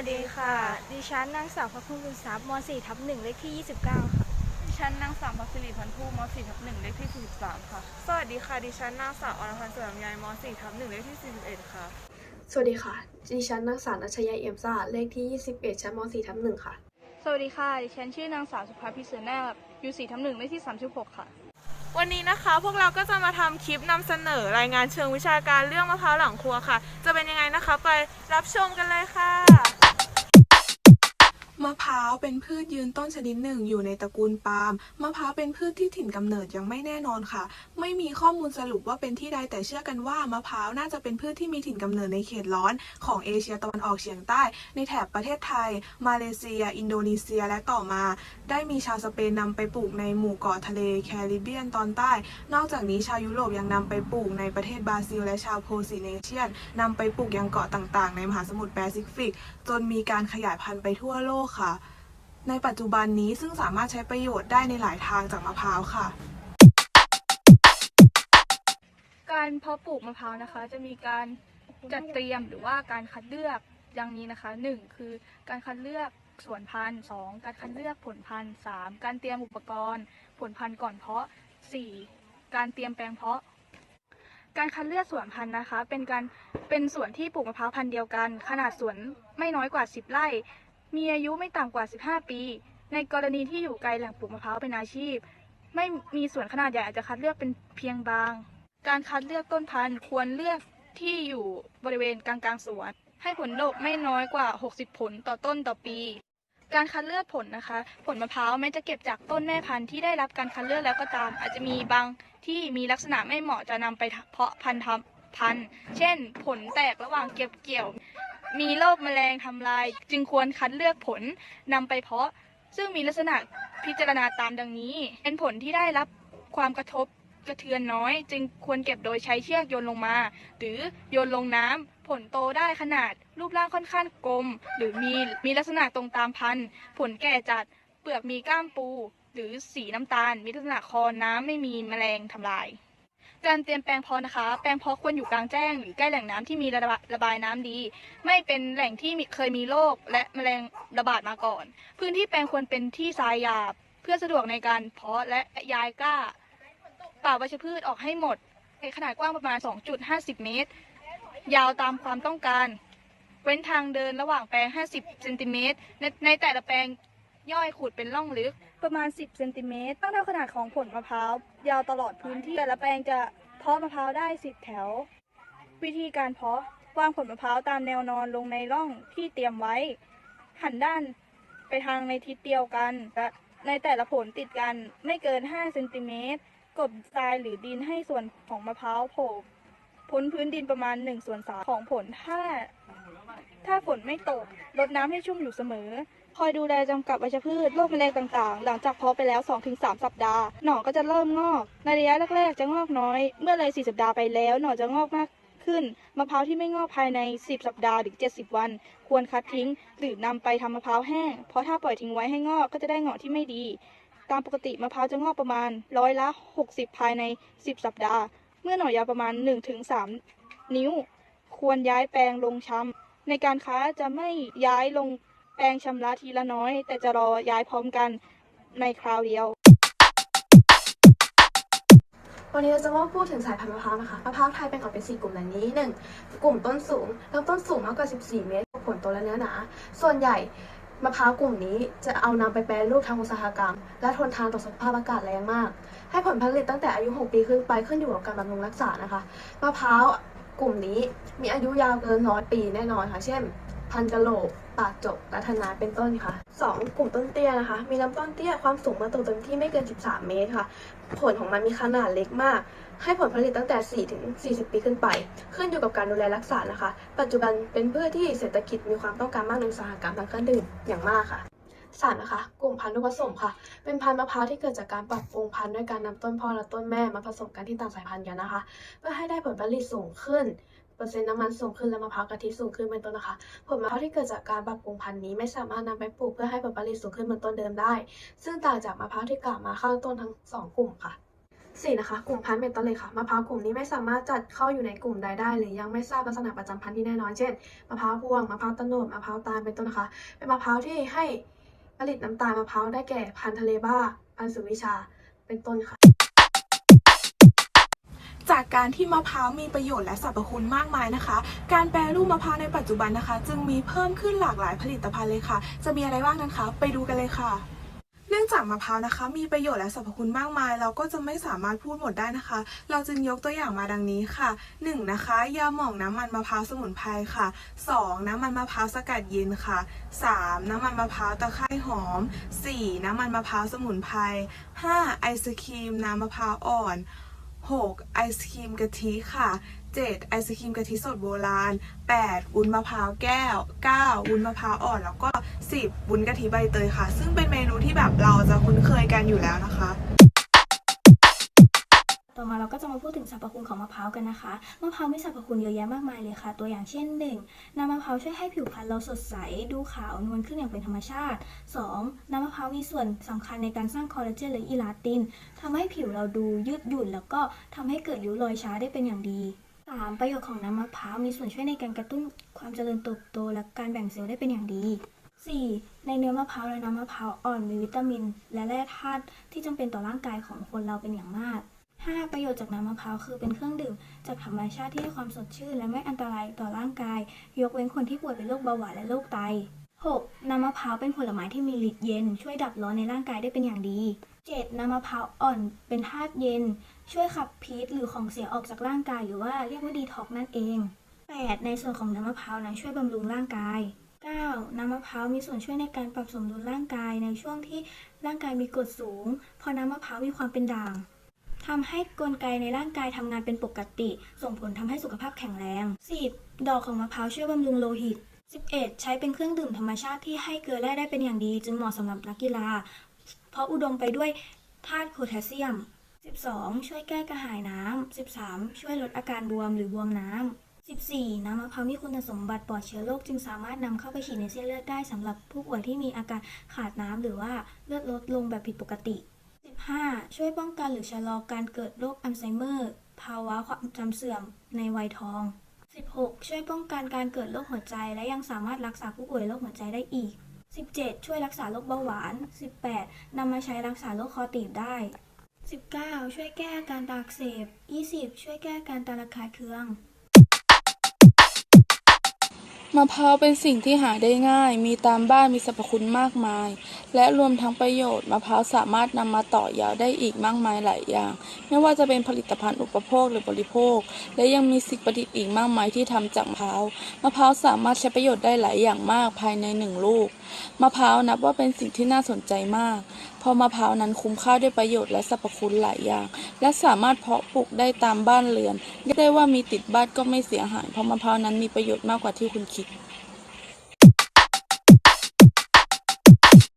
วัสดีค่ะ ดิฉันนางสาวพักภูมิบุญทรัพย์ม .4 ทับ1เลขที่ 29 ค่ะ ดิฉันนางสาวพักสิริพันธุม .4 ทับ1เลขที่ 43 ค่ะ สวัสดีค่ะ ดิฉันนางสาวอรพันธ์เสริมยายม .4 ทับ1เลขที่ 41 ค่ะ สวัสดีค่ะ ดิฉันนักสารนัชยาเอี่ยมซ่าเลขที่ 21 ชั้นม .4 ทับ1ค่ะ สวัสดีค่ะ ดิฉันชื่อนางสาวสุภาพิเศษแนบอยู่4ทับ1เลขที่ 36 ค่ะ วันนี้นะคะพวกเราก็จะมาทำคลิปนำเสนอรายงานเชิงวิชาการเรื่องมะพร้าวหลังครัวค่ะ จะเป็นยังไงนะคะไปรับชมกันเลยค่ะมะพ ร้าวเป็นพืชยืนต้นชนิดหนึ่งอยู่ในตระกูลปาล์ม มะพร้าวเป็นพืชที่ถิ่นกำเนิดยังไม่แน่นอนค่ะ ไม่มีข้อมูลสรุปว่าเป็นที่ใดแต่เชื่อกันว่ามะพร้าวน่าจะเป็นพืชที่มีถิ่นกำเนิดในเขตร้อนของเอเชียตะวันออกเฉียงใต้ ในแถบประเทศไทย มาเลเซีย อินโดนีเซียและต่อมา ได้มีชาวสเปนนำไปปลูกในหมู่เกาะทะเลแคริบเบียนตอนใต้ นอกจากนี้ชาวยุโรปยังนำไปปลูกในประเทศบราซิล และชาวโพลิเนเชียนนำไปปลูกยังเกาะต่างๆ ในมหาสมุทรแปซิฟิก จนมีการขยายพันธุ์ไปทั่วโลกค่ะ ในปัจจุบันนี้ซึ่งสามารถใช้ประโยชน์ได้ในหลายทางจากมะพร้าวค่ะ การเพาะปลูกมะพร้าวนะคะ จะมีการจัดเตรียมหรือว่าการคัดเลือกอย่างนี้นะคะ 1. คือการคัดเลือกสวนพันธุ์ 2. การคัดเลือกผลพันธุ์ 3. การเตรียมอุปกรณ์ ผลพันธุ์ก่อนเพาะ 4. การเตรียมแปลงเพาะ การคัดเลือกสวนพันธุ์นะคะ เป็นการเป็นสวนที่ปลูกมะพร้าวพันธุ์เดียวกัน ขนาดสวนไม่น้อยกว่า 10 ไร่ มีอายุไม่ต่ำกว่า 15 ปี ในกรณีที่อยู่ไกลแหล่งปลูกมะพร้าวเป็นอาชีพ ไม่มีสวนขนาดใหญ่อาจจะคัดเลือกเป็นเพียงบาง การคัดเลือกต้นพันธุ์ควรเลือกที่อยู่บริเวณกลางๆสวน ให้ผลดกไม่น้อยกว่า 60 ผลต่อต้นต่อปี การคัดเลือกผลนะคะ ผลมะพร้าวแม้จะเก็บจากต้นแม่พันธุ์ที่ได้รับการคัดเลือกแล้วก็ตาม อาจจะมีบางที่มีลักษณะไม่เหมาะจะนำไปเพาะพันธุ์ทำพันธุ์ เช่น ผลแตกระหว่างเก็บเกี่ยว มีโรคแมลงทำลาย จึงควรคัดเลือกผลนำไปเพาะ ซึ่งมีลักษณะพิจารณาตามดังนี้ เป็นผลที่ได้รับความกระทบกระเทือนน้อย จึงควรเก็บโดยใช้เชือกโยนลงมา หรือโยนลงน้ำผลโตได้ขนาดรูปร่างค่อนข้างกลม หรือมีมีลักษณะตรงตามพันธุ์ ผลแก่จัดเปลือกมีก้ามปู หรือสีน้ำตาล มีลักษณะคอน้ำไม่มีแมลงทำลาย การเตรียมแปลงเพาะนะคะ แปลงเพาะควรอยู่กลางแจ้ง หรือใกล้แหล่งน้ำที่มีระบายระบายน้ำดี ไม่เป็นแหล่งที่เคยมีโรคและแมลงระบาดมาก่อน พื้นที่แปลงควรเป็นที่ทรายหยาบ เพื่อสะดวกในการเพาะและย้ายกล้า ป่าวัชพืชออกให้หมดในขนาดกว้างประมาณ 2.50 เมตร ยาวตามความต้องการ เว้นทางเดินระหว่างแปลง 50 เซนติเมตรในแต่ละแปลง ย่อยขุดเป็นร่องลึก ประมาณ 10เซนติเมตรตั้งเท่าขนาดของผลมะพร้าวยาวตลอดพื้นที่แต่ละแปลงจะเพาะมะพร้าวได้ 10 แถว วิธีการเพาะวางผลมะพร้าวตามแนวนอนลงในร่องที่เตรียมไว้ หันด้านไปทางในทิศเดียวกันและในแต่ละผลติดกันไม่เกิน 5 เซนติเมตร กบทรายหรือดินให้ส่วนของมะพร้าวโผล่พ้นพื้นดินประมาณ1ส่วนสามของผลถ้า ถ้าฝนไม่ตกรดน้ำให้ชุ่มอยู่เสมอ คอยดูแลจำกัดวัชพืชโรคแมลงต่างๆ หลังจากเพาะไปแล้ว 2-3 สัปดาห์ หน่อก็จะเริ่มงอก ในระยะแรกๆ จะงอกน้อย เมื่อเลย4สัปดาห์ไปแล้ว หน่อจะงอกมากขึ้น มะพร้าวที่ไม่งอกภายใน 10 สัปดาห์หรือ70 วัน ควรคัดทิ้ง หรือนำไปทำมะพร้าวแห้ง เพราะถ้าปล่อยทิ้งไว้ให้งอกก็จะได้หน่อที่ไม่ดี ตามปกติมะพร้าวจะงอกประมาณร้อยละ 60 ภายใน 10 สัปดาห์ เมื่อหน่อยาวประมาณ 1-3 นิ้ว ควรย้ายแปลงลงช้ำในการค้าจะไม่ย้ายลง แปลงชำระทีละน้อย แต่จะรอย้ายพร้อมกันในคราวเดียว วันนี้เราจะมาพูดถึงสายพันธุ์มะพร้าวนะคะ มะพร้าวไทยแบ่งออกเป็น 4 กลุ่มดังนี้ 1. กลุ่มต้นสูงลำต้นสูงมากกว่า 14 เมตร ผลโตและเนื้อหนา ส่วนใหญ่มะพร้าวกลุ่มนี้จะเอานำไปแปรรูปทางอุตสาหกรรม และทนทานต่อสภาพอากาศแรงมาก ให้ผลผลิตตั้งแต่อายุ 6 ปีขึ้นไปขึ้นอยู่กับการบำรุงรักษานะคะ มะพร้าวกลุ่มนี้มีอายุยาวเกินร้อยปีแน่นอนค่ะ เช่น พันกะโหลก ปากจกและทนาเป็นต้นค่ะ 2. กลุ่มต้นเตี้ยนะคะ มีลำต้นเตี้ยความสูงมาตรงเต็มที่ไม่เกิน 13 เมตรค่ะ ผลของมันมีขนาดเล็กมาก ให้ผลผลิตตั้งแต่ 4 ถึง 40 ปีขึ้นไป ขึ้นอยู่กับการดูแลรักษานะคะ ปัจจุบันเป็นพืชที่เศรษฐกิจมีความต้องการมากในอุตสาหกรรมทางเครื่องดื่มอย่างมากค่ะสามนะคะ กลุ่มพันธุ์ผสมค่ะ เป็นพันธุ์มะพร้าวที่เกิดจากการปรับปรุงพันธุ์ด้วยการนำต้นพ่อและต้นแม่มาผสมกันที่ต่างสายพันธุ์กันนะคะ เพื่อให้ได้ผลผลิตสูงขึ้น เปอร์เซ็นต์น้ำมันสูงขึ้นและมะพร้าวกะทิสูงขึ้นเป็นต้นนะคะ ผลมะพร้าวที่เกิดจากการปรับปรุงพันธุ์นี้ไม่สามารถนำไปปลูกเพื่อให้ผลผลิตสูงขึ้นเหมือนต้นเดิมได้ ซึ่งต่างจากมะพร้าวที่กล่าวมาข้างต้นทั้งสองกลุ่มค่ะสี่นะคะกลุ่มพันธุ์เมตาเลยค่ะมะพร้าวกลุ่มนี้ไม่สามารถจัดเข้าอยู่ในกลุ่มใดได้ หรือยังไม่ทราบลักษณะประจำพันธุ์ที่แน่นอนเช่นมะพร้าวพวงมะพร้าวตะโนดมะพร้าวตาลเป็นต้นนะคะ เป็นมะพร้าวที่ให้ผลิตน้ำตาลมะพร้าวได้แก่พันธุ์ทะเลบ้า พันธุ์สุวิชา เป็นต้นค่ะ จากการที่มะพร้าวมีประโยชน์และสรรพคุณมากมายนะคะ การแปรรูปมะพร้าวในปัจจุบันนะคะ จึงมีเพิ่มขึ้นหลากหลายผลิตภัณฑ์เลยค่ะ จะมีอะไรบ้างนั้นคะ ไปดูกันเลยค่ะเนื่องจากมะพร้าวนะคะ มีประโยชน์และสรรพคุณมากมาย เราก็จะไม่สามารถพูดหมดได้นะคะ เราจึงยกตัวอย่างมาดังนี้ค่ะ 1. นะคะยาหม่องน้ำมันมะพร้าวสมุนไพรค่ะ 2. น้ำมันมะพร้าวสกัดเย็นค่ะ 3. น้ำมันมะพร้าวตะไคร้หอม 4. น้ำมันมะพร้าวสมุนไพร 5. ไอศครีมน้ำมะพร้าวอ่อน 6. ไอศครีมกะทิค่ะ 7. ไอศครีมกะทิสดโบราณ 8. วุ้นมะพร้าวแก้ว 9. วุ้นมะพร้าวอ่อนแล้วก็ 10. วุ้นกะทิใบเตยค่ะ ซึ่งเป็นเมนูที่แบบเราจะคุ้นเคยกันอยู่แล้วนะคะ ต่อมาเราก็จะมาพูดถึงสรรพคุณของมะพร้าวกันนะคะ มะพร้าวมีสรรพคุณเยอะแยะมากมายเลยค่ะ ตัวอย่างเช่น 1. น้ำมะพร้าวช่วยให้ผิวพรรณเราสดใส ดูขาวนวลขึ้นอย่างเป็นธรรมชาติ 2. น้ำมะพร้าวมีส่วนสำคัญในการสร้างคอลลาเจนหรืออิลาตินทำให้ผิวเราดูยืดหยุ่น แล้วก็ทำให้เกิดริ้วรอยช้าได้เป็นอย่างดี 3. ประโยชน์ของน้ำมะพร้าวมีส่วนช่วยในการกระตุ้นความเจริญเติบโต และการแบ่งเซลล์ได้เป็นอย่างดี 4. ในเนื้อมะพร้าวและน้ำมะพร้าวอ่อนมีวิตามิน และแร่ธาตุที่จำเป็นต่อร่างกายของคนเราเป็นอย่างมาก 5. ประโยชน์จากน้ำมะพร้าวคือเป็นเครื่องดื่มจากธรรมชาติที่ให้ความสดชื่น และไม่อันตรายต่อร่างกาย ยกเว้นคนที่ป่วยเป็นโรคเบาหวานและโรคไต 6. น้ำมะพร้าวเป็นผลไม้ที่มีฤทธิ์เย็น ช่วยดับร้อนในร่างกายได้เป็นอย่างดี 7. น้ำมะพร้าวอ่อนเป็นธาตุเย็น ช่วยขับพิษหรือของเสียออกจากร่างกาย หรือว่าเรียกว่าดีท็อกนั่นเอง 8. ในส่วนของน้ำมะพร้าวนั้นช่วยบำรุงร่างกาย 9. น้ำมะพร้าวมีส่วนช่วยในการปรับสมดุลร่างกายในช่วงที่ร่างกายมีกรดสูงเพราะน้ำมะพร้าวมีความเป็นด่าง ทำให้กลไกในร่างกายทำงานเป็นปกติ ส่งผลทำให้สุขภาพแข็งแรง 10. ดอกของมะพร้าวช่วยบำรุงโลหิต 11. ใช้เป็นเครื่องดื่มธรรมชาติที่ให้เกลือแร่ได้เป็นอย่างดี จึงเหมาะสำหรับนักกีฬา เพราะอุดมไปด้วยธาตุโพแทสเซียม 12. ช่วยแก้กระหายน้ำ 13. ช่วยลดอาการบวมหรือบวมน้ำ 14. น้ำมะพร้าวมีคุณสมบัติปลอดเชื้อโรคจึงสามารถนำเข้าไปฉีดในเส้นเลือดได้สำหรับผู้ป่วยที่มีอาการขาดน้ำหรือว่าเลือดลดลงแบบผิดปกติ 15. ช่วยป้องกันหรือชะลอการเกิดโรคอัลไซเมอร์ ภาวะความจำเสื่อมในวัยทอง 16. ช่วยป้องกันการเกิดโรคหัวใจ และยังสามารถรักษาผู้ป่วยโรคหัวใจได้อีก 17. ช่วยรักษาโรคเบาหวาน 18. นำมาใช้รักษาโรคคอตีบได้ 19. ช่วยแก้อาการตาอักเสบ 20. ช่วยแก้อาการตาระคายเคือง มะพร้าวเป็นสิ่งที่หาได้ง่าย มีตามบ้านมีสรรพคุณมากมาย และรวมทั้งประโยชน์มะพร้าวสามารถนำมาต่อยาวได้อีกมากมายหลายอย่าง ไม่ว่าจะเป็นผลิตภัณฑ์อุปโภคหรือบริโภค และยังมีสิ่งประดิษฐ์อีกมากมายที่ทำจากมะพร้าว มะพร้าวสามารถใช้ประโยชน์ได้หลายอย่างมากภายในหนึ่งลูก มะพร้าวนับว่าเป็นสิ่งที่น่าสนใจมากเพราะมะพร้าวนั้นคุ้มค่าด้วยประโยชน์และสรรพคุณหลายอย่าง และสามารถเพาะปลูกได้ตามบ้านเรือนเรียกได้ว่ามีติดบ้านก็ไม่เสียหายเพราะมะพร้าวนั้นมีประโยชน์มากกว่าที่คุณคิด